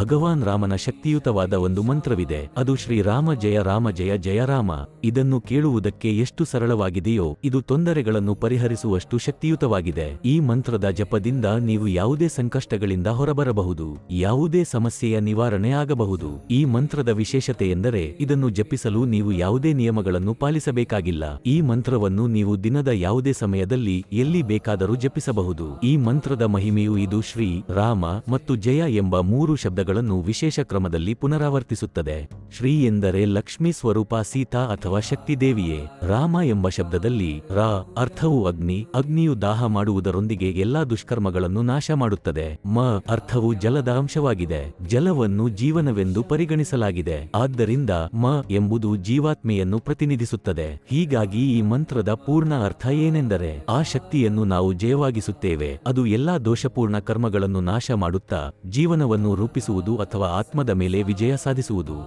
ಭಗವಾನ್ ರಾಮನ ಶಕ್ತಿಯುತವಾದ ಒಂದು ಮಂತ್ರವಿದೆ. ಅದು ಶ್ರೀರಾಮ ಜಯ ರಾಮ ಜಯ ಜಯ ರಾಮ. ಇದನ್ನು ಕೇಳುವುದಕ್ಕೆ ಎಷ್ಟು ಸರಳವಾಗಿದೆಯೋ, ಇದು ತೊಂದರೆಗಳನ್ನು ಪರಿಹರಿಸುವಷ್ಟು ಶಕ್ತಿಯುತವಾಗಿದೆ. ಈ ಮಂತ್ರದ ಜಪದಿಂದ ನೀವು ಯಾವುದೇ ಸಂಕಷ್ಟಗಳಿಂದ ಹೊರಬರಬಹುದು. ಯಾವುದೇ ಸಮಸ್ಯೆಯ ನಿವಾರಣೆ ಆಗಬಹುದು. ಈ ಮಂತ್ರದ ವಿಶೇಷತೆ ಎಂದರೆ ಇದನ್ನು ಜಪಿಸಲು ನೀವು ಯಾವುದೇ ನಿಯಮಗಳನ್ನು ಪಾಲಿಸಬೇಕಾಗಿಲ್ಲ. ಈ ಮಂತ್ರವನ್ನು ನೀವು ದಿನದ ಯಾವುದೇ ಸಮಯದಲ್ಲಿ ಎಲ್ಲಿ ಬೇಕಾದರೂ ಜಪಿಸಬಹುದು. ಈ ಮಂತ್ರದ ಮಹಿಮೆಯು ಇದು ಶ್ರೀ ರಾಮ ಮತ್ತು ಜಯ ಎಂಬ ಮೂರು ಶಬ್ದಗಳನ್ನು ವಿಶೇಷ ಕ್ರಮದಲ್ಲಿ ಪುನರಾವರ್ತಿಸುತ್ತದೆ. ಶ್ರೀ ಎಂದರೆ ಲಕ್ಷ್ಮೀ ಸ್ವರೂಪ ಸೀತಾ ಅಥವಾ ಶಕ್ತಿದೇವಿಯೇ ರಾಮ ಎಂಬ ಶಬ್ದದಲ್ಲಿ ರಾ ಅರ್ಥವು ಅಗ್ನಿ, ಅಗ್ನಿಯು ದಾಹ ಮಾಡುವುದರೊಂದಿಗೆ ಎಲ್ಲಾ ದುಷ್ಕರ್ಮಗಳನ್ನು ನಾಶ ಮಾಡುತ್ತದೆ. ಮ ಅರ್ಥವು ಜಲದ ಅಂಶವಾಗಿದೆ. ಜಲವನ್ನು ಜೀವನವೆಂದು ಪರಿಗಣಿಸಲಾಗಿದೆ. ಆದ್ದರಿಂದ ಮ ಎಂಬುದು ಜೀವಾತ್ಮೆಯನ್ನು ಪ್ರತಿನಿಧಿಸುತ್ತದೆ. ಹೀಗಾಗಿ ಈ ಮಂತ್ರದ ಪೂರ್ಣ ಅರ್ಥ ಏನೆಂದರೆ, ಆ ಶಕ್ತಿಯನ್ನು ನಾವು ಜಯವಾಗಿಸುತ್ತೇವೆ. ಅದು ಎಲ್ಲಾ ದೋಷಪೂರ್ಣ ಕರ್ಮಗಳನ್ನು ನಾಶ ಮಾಡುತ್ತಾ, ಜೀವನವನ್ನು ರೂಪಿಸುವುದು ಅಥವಾ ಆತ್ಮದ ಮೇಲೆ ವಿಜಯ ಸಾಧಿಸುವುದು.